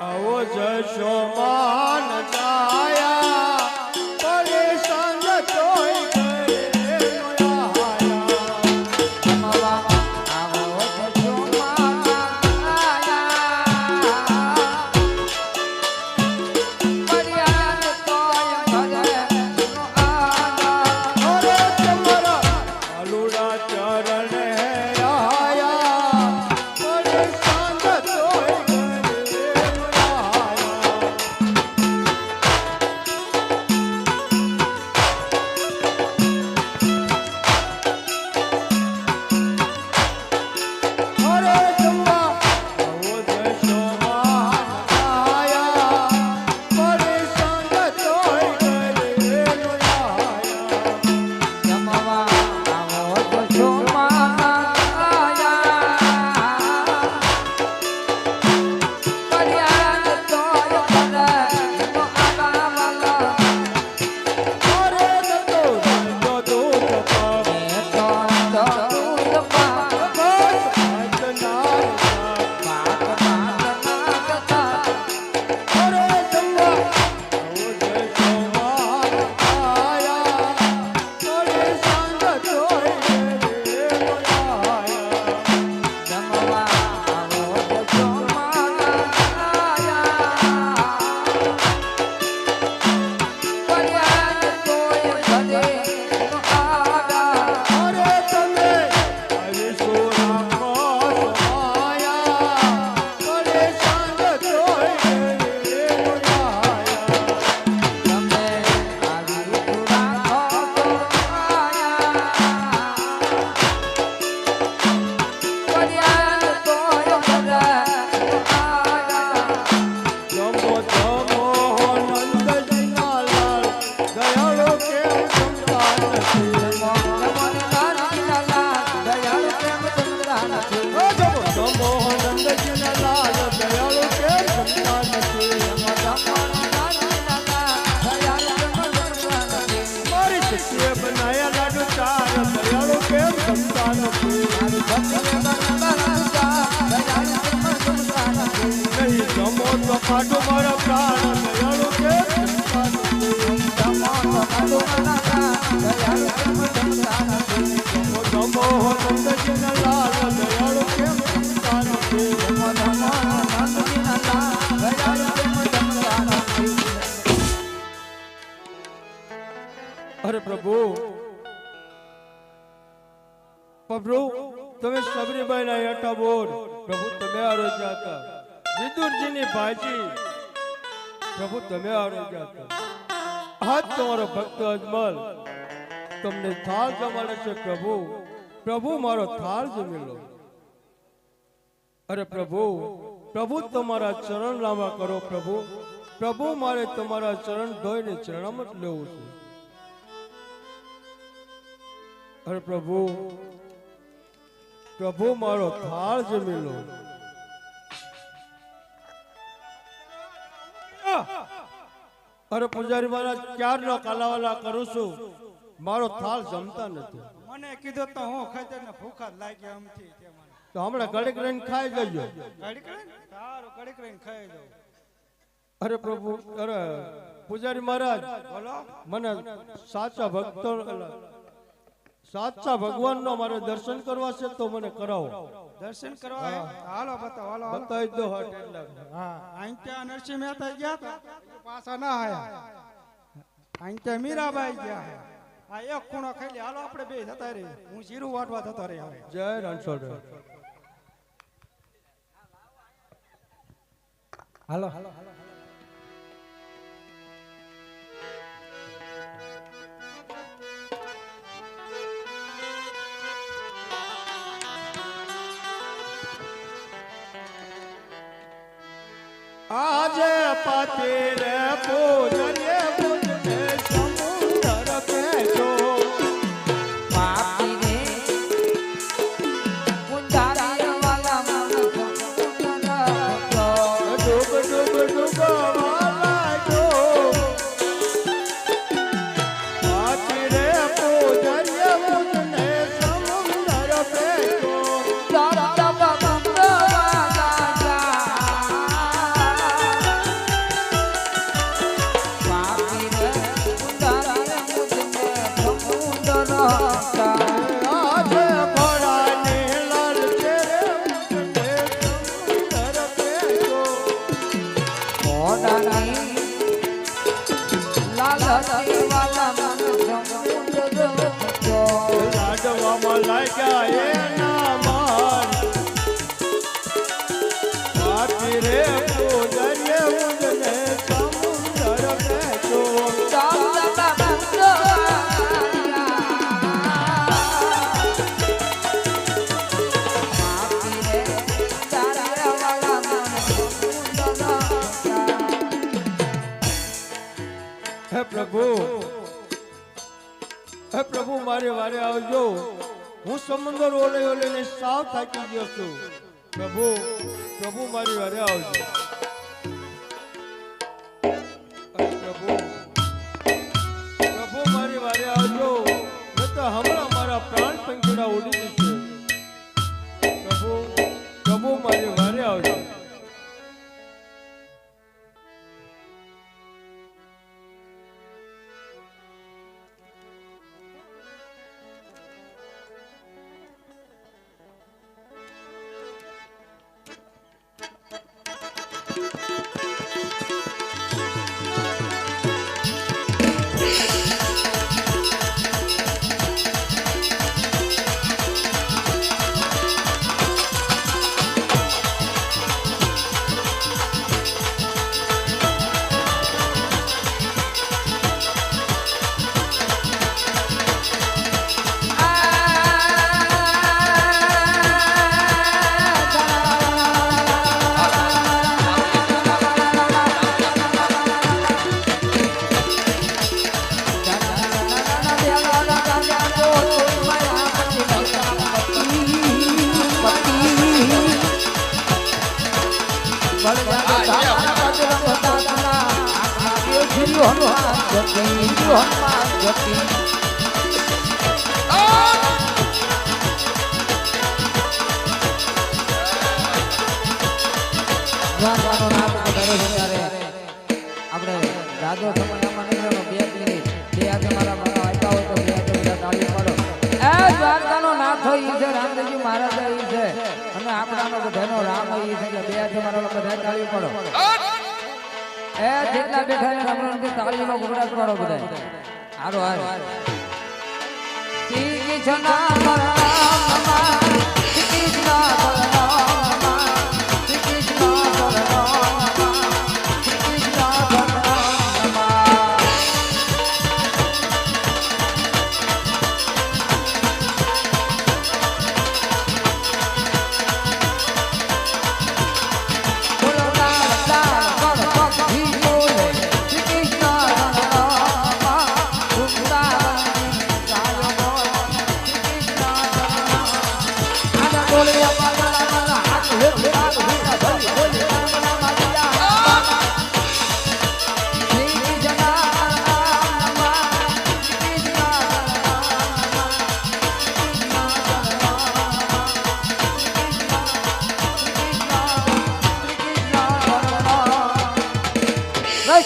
આવો જશોમાન જાયા પ્રભુ તમે સબરીબાઈ ના હેઠા બોલ પ્રભુ, તમે આરોગ્યા હતા વિદુરજીની ભાજી. પ્રભુ, તમે આરોગ્યા હતા હાથ તમારો ભક્ત અજમલ. તમને થાળ જમાડે છે, પ્રભુ. પ્રભુ, મારો થાળ જમી લો. અરે પ્રભુ પ્રભુ, તમારા ચરણ લાંબા કરો, પ્રભુ. પ્રભુ, મારે તમારા ચરણ ધોઈને ચરણામત લેવું છે. અરે પ્રભુ પ્રભુ મારો થાળ જમી લો અરે પૂજારી મહારાજ ક્યારનો કાલાવાલા કરું છું? મારો થાળ જમતા નથી. મને કીધું તો હું ખાઈ ને ભૂખા જ લાગ્યા આમથી તો હમણાં ઘડીક રહીને ખાઈ જજો. ઘડીક રહીને? સારું ઘડીક રહીને ખાઈ જાઉં. અરે પ્રભુ અરે પૂજારી મહારાજ બોલો. મને સાચા ભક્તો સાચા ભગવાનનો મારે દર્શન કરવા છે તો મને કરાવો. દર્શન કરવા હાલો બતાવો હાલો હાલો. બતાવી દો હટ એટલે હા ત્યાં નરસિંહ મહેતા ગયા હતા. પાછા ના આયા. ત્યાં મીરાબાઈ ગયા આ એક ખૂણો ખાઈ લે. હાલો આપણે બે જતા રહી હું જીરું વાટવા જતો રહી હવે જય રણછોડ હાલો. હાલો આજે પતિર પ્રભુ. હે પ્રભુ, મારે વારે આવજો. હું સમંદર ઓલે ઓલે ને સાવ થાકી ગયો છું. પ્રભુ પ્રભુ, મારી વારે આવજો. પ્રભુ પ્રભુ, મારી વારે આવજો. તો હમણાં મારા પ્રાણ પંખીડા ઉડી આપણે રાજો સમય બે મિનિટ. બે આજે મારા નાથ ઈ છે, રામદેવજી મહારાજ ઈ છે. અને આપણાનો બધાનો રામ ઈ છે એટલે બે હાથે મારા બધા એ જેટલા બેઠા ને.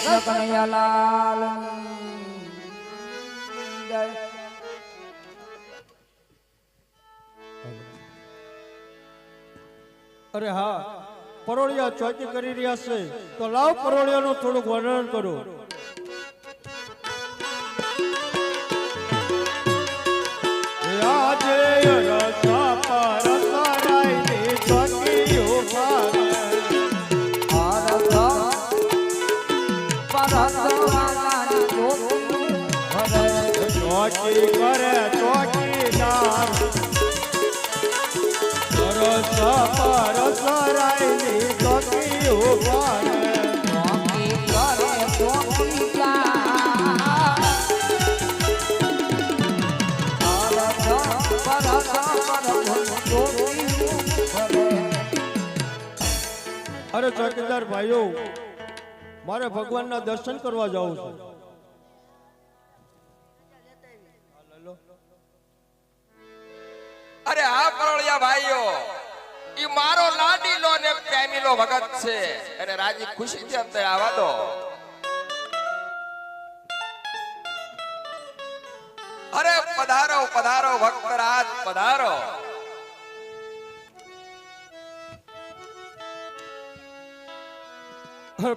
કૃષ્ણ કનૈયા લાલ અરે હા, પરોળિયા ચોકી કરી રહ્યા છે. તો લાવ પરોળિયાનું થોડુંક વર્ણન કરો. કરે ચોકીદાર રસા પર સરાયની ચોકીઓ ભારે. અરે ચોકીદાર ભાઈઓ, મારે ભગવાનના દર્શન કરવા જવું છે. પ્રેમીલો ભગત છે. અને રાજી ખુશી છે અંદર આવા દો અરે પધારો પધારો, ભક્તરાજ, પધારો.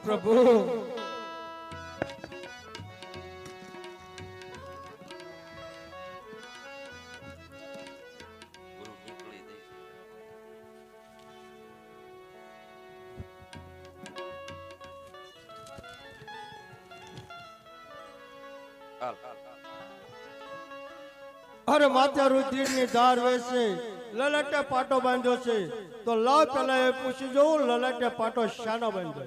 પ્રભુ. તીરની ધાર વેચશે લલટે પાટો બાંધ્યો છે. તો લાવ પેલા એ પૂછી જોઉં, લલટે પાટો શાનો બાંધ્યો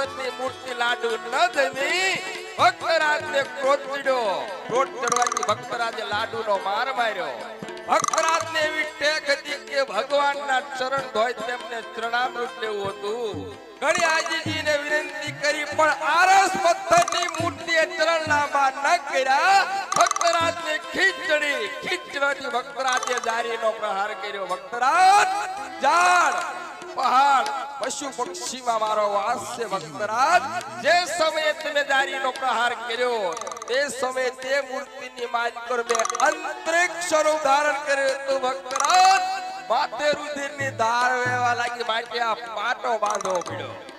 પાર્વતી મૂર્તિ લાડુ ન જમી ભક્તરાજ ને ક્રોધ ચડ્યો ક્રોધ ચડવાથી ભક્તરાજે લાડુ નો માર માર્યો. ભક્તરાજ ને એવી ટેક હતી કે ભગવાન ના ચરણ ધોય તેમને ચરણામૃત લેવું હતું. ઘણી આજીજી ને વિનંતી કરી, પણ આરસ પથ્થરની મૂર્તિ ચરણ લાંબા ન કર્યા? ભક્તરાજ ને ખીચડી. ખીચડી ભક્તરાજે જારી નો પ્રહાર કર્યો. ભક્તરાજ ઝાડ પહાડ પશુ પક્ષીમાં મારો વાસ ભક્તરાજ. જે સમયે તમે દારીનો પ્રહાર કર્યો, તે સમયે તે મૂર્તિની માજ પર મે અંતરિક્ષ સ્વરૂપ ધારણ કર્યું હતું ભક્તરાજ. માથે રુધિરની ધાર વહેવા લાગી માટે આ પાટો બાંધવો પડ્યો.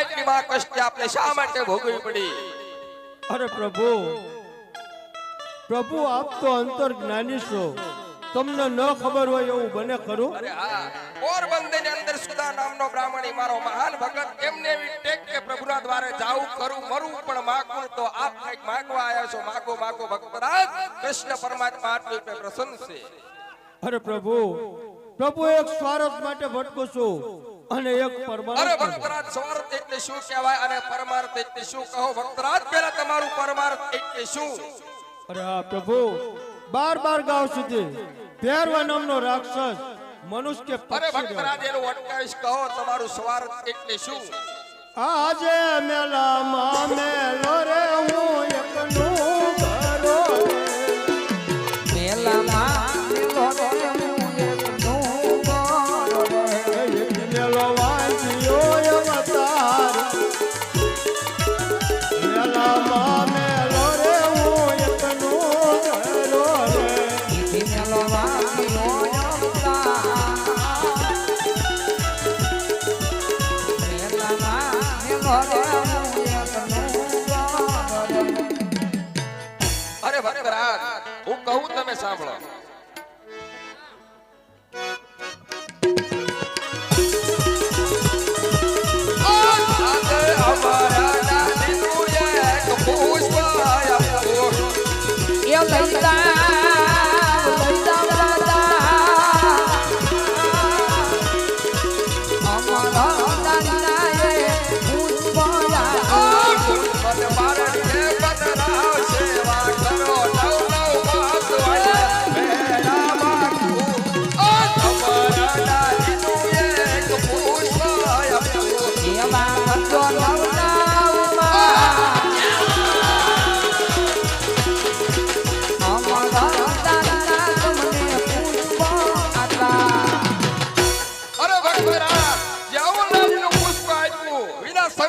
આટલી માં કષ્ટ આપણે શા માટે ભોગવી પડી? અરે પ્રભુ પ્રભુ આપ તો અંતર જ્ઞાની છો. તમને ન ખબર હોય એવું બને ખરું? અરે હા પોરબંદરની અંદર સુધા નામનો બ્રાહ્મણી મારો મહાન ભગત એમને એવી ટેક કે પ્રભુના દ્વારે જાઉં કરું મરું પણ માગું તો આપ કંઈક માગવા આવ્યા છો. માગો માગો ભક્તરાજ કૃષ્ણ પરમાત્મા આટલું પ્રસન્ન છે. અરે પ્રભુ પ્રભુ એક સ્વાર્થ માટે ભટકું છું. અને એક અરે પરમાર્થ ભક્તરાજ સ્વાર્થ એટલે શું કહેવાય અને પરમાર્થ એટલે શું? કહો ભક્તરાજ પહેલા તમારું પરમાર્થ એટલે શું? અરે હા પ્રભુ બાર બાર ગાવ સુધી ભેરવા નામનો રાક્ષસ મનુષ્ય કે અરે ભક્તરાજ એનું અટકાવીશ કહો તમારું સ્વાર્થ એટલે શું? આજે મેલામાં મેલો રે હું એકનું સાંભળો.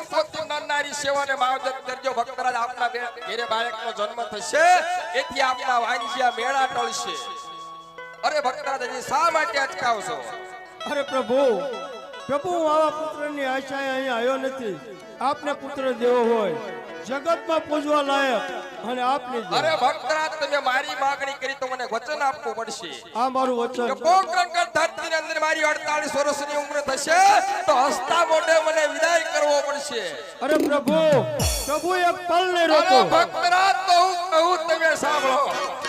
સંકોચથી નરનારી સેવાને માવજત કરજો. ભક્તરાજ આપના ઘેરે બાળકનો જન્મ થશે. એથી આપના વાંજિયા મેળા ટળશે. અરે ભક્તરાજ, હજી શા માટે અટકાવશો? અરે પ્રભુ પ્રભુ આવા પુત્રની આશાએ અહીં આવ્યો નથી. આપને પુત્ર દેવો હોય. જગતમાં પૂજવા લાયક. અને આપની. અરે ભક્તરાજ તમે મારી માંગણી કરી તો મને વચન આપવું પડશે આ મારું વચન કે. પોકરણગઢ ધરતીની અંદર મારી 48 વર્ષની ઉંમર થશે તો હસતા મોઢે મને વિદાય કરવો પડશે અરે પ્રભુ પ્રભુ એક પલ અરે રોકો ભક્તરાજ તો હું કહું તમે સાંભળો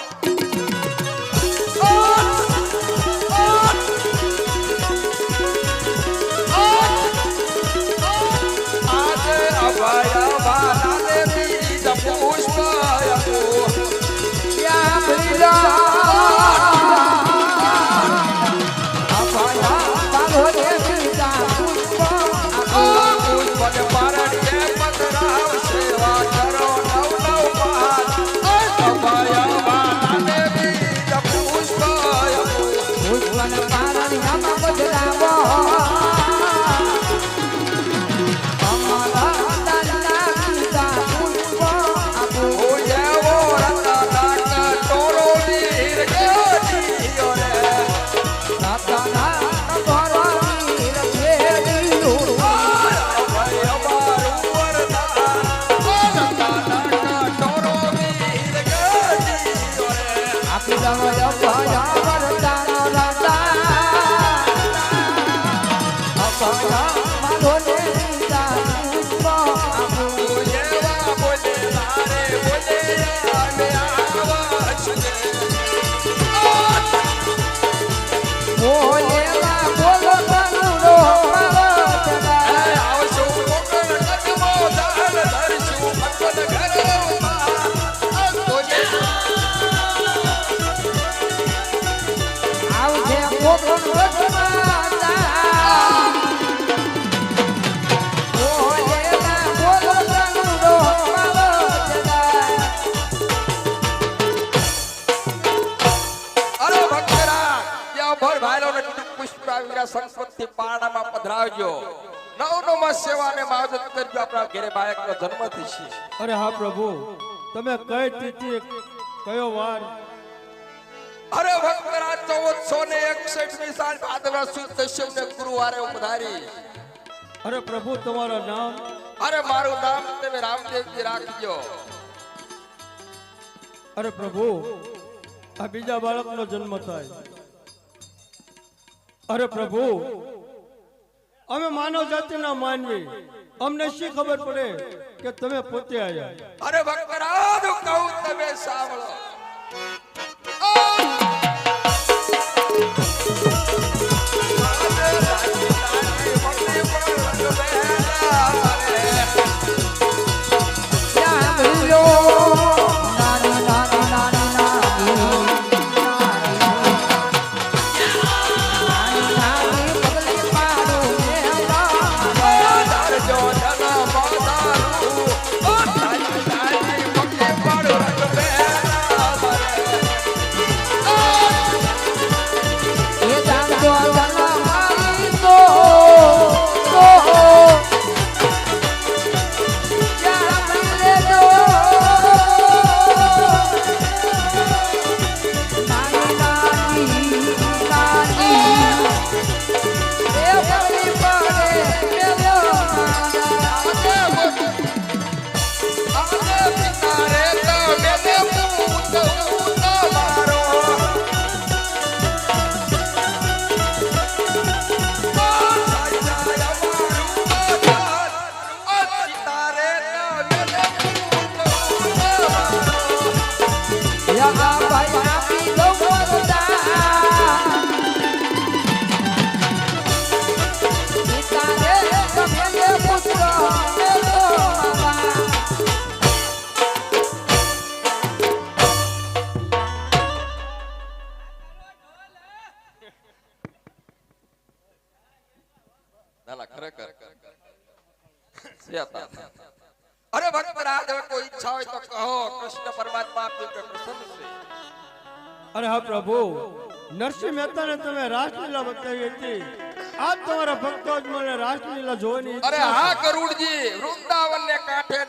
સંસ્કૃતિ પારણામાં પધરાવજો નવ નવ સેવાને માવજત કરજો આપણા ઘેરે બાળકનો જન્મ થશે અરે હા પ્રભુ, તમે કઈ તિથિ કયો વાર અરે ભક્તરા ચૌદસો ને એકસઠની સાલ ભાદરવા સુદ દશમ ને ગુરુવારે ઉપધારી. અરે પ્રભુ તમારા નામ? અરે મારું નામ તમે રામદેવજી રાખજો. અરે પ્રભુ આ બીજા બાળકનો જન્મ થાય. અરે પ્રભુ અમે માનવ જાતિના માનવી. અમને શી ખબર પડે કે તમે પોતે આવ્યા અરે ભક્તરાજ કહું તમે સાંભળો. પ્રભુ નરસિંહ મહેતાને તમે રાસલીલા બતાવી હતી. આજ તમારા ભક્તો જ મને રાસલીલા જોવાની અરે હા કરુણજી વૃંદાવન ને કાંઠે